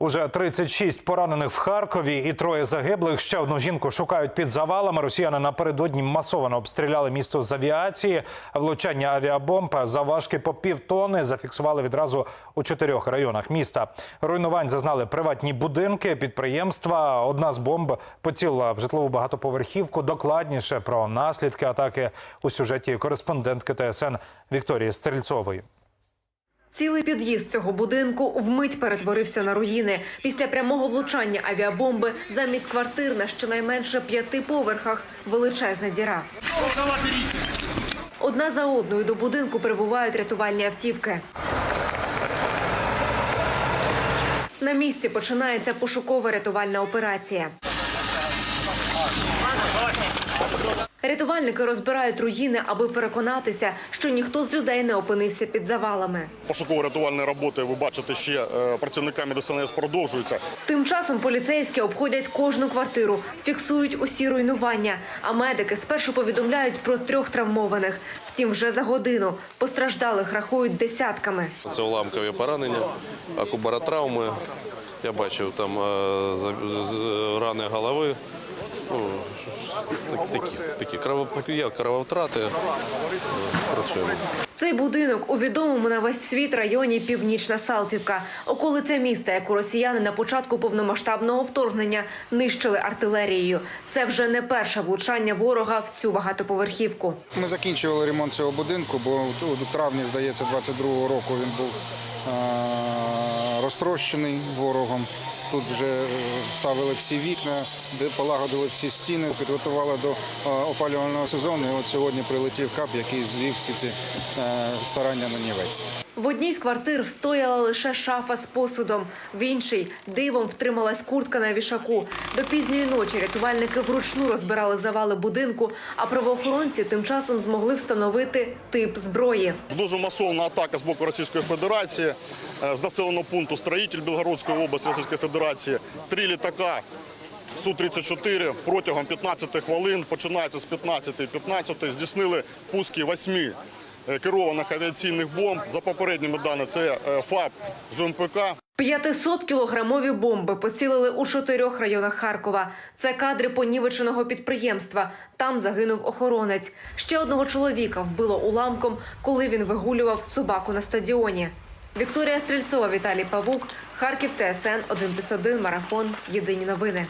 Уже 36 поранених в Харкові і троє загиблих. Ще одну жінку шукають під завалами. Росіяни напередодні масово обстріляли місто з авіації. Влучання авіабомб заважки по півтони зафіксували відразу у чотирьох районах міста. Руйнувань зазнали приватні будинки, підприємства. Одна з бомб поцілила в житлову багатоповерхівку. Докладніше про наслідки атаки у сюжеті кореспондентки ТСН Вікторії Стрільцової. Цілий під'їзд цього будинку вмить перетворився на руїни. Після прямого влучання авіабомби замість квартир на щонайменше п'яти поверхах величезна діра. Одна за одною до будинку прибувають рятувальні автівки. На місці починається пошукова рятувальна операція. Рятувальники розбирають руїни, аби переконатися, що ніхто з людей не опинився під завалами. Пошуково-рятувальні роботи, ви бачите, ще е, працівниками ДСНС продовжуються. Тим часом поліцейські обходять кожну квартиру, фіксують усі руйнування. А медики спершу повідомляють про трьох травмованих. Втім, вже за годину постраждалих рахують десятками. Це уламкові поранення, акубаротравми. Я бачив там е, рани голови. Так- такі, такі кровоп- крововтрати. Е, Працюємо. Цей будинок у відомому на весь світ районі Північна Салтівка. Околиця міста, яку росіяни на початку повномасштабного вторгнення нищили артилерією. Це вже не перше влучання ворога в цю багатоповерхівку. Ми закінчували ремонт цього будинку, бо у травні, здається, 22-го року він був е, розтрощений ворогом. Тут вже ставили всі вікна, де полагодили всі стіни, підготували до е, опалювального сезону. І от сьогодні прилетів кап, який звів всі ці е, старання на нівець. В одній з квартир встояла лише шафа з посудом, в іншій дивом втрималась куртка на вішаку. До пізньої ночі рятувальники вручну розбирали завали будинку, а правоохоронці тим часом змогли встановити тип зброї. Дуже масовна атака з боку Російської Федерації е, з населеного пункту Строїтель Білгородської області Російської Федерації. Три літака Су-34 протягом 15 хвилин, починається з 15.15, здійснили пуски восьми е, керованих авіаційних бомб. За попередніми даними, це е, ФАП з МПК. 500-кілограмові бомби поцілили у чотирьох районах Харкова. Це кадри понівеченого підприємства. Там загинув охоронець. Ще одного чоловіка вбило уламком, коли він вигулював собаку на стадіоні. Вікторія Стрільцова, Віталій Павук, Харків, ТСН 1+,1, Марафон. Єдині новини.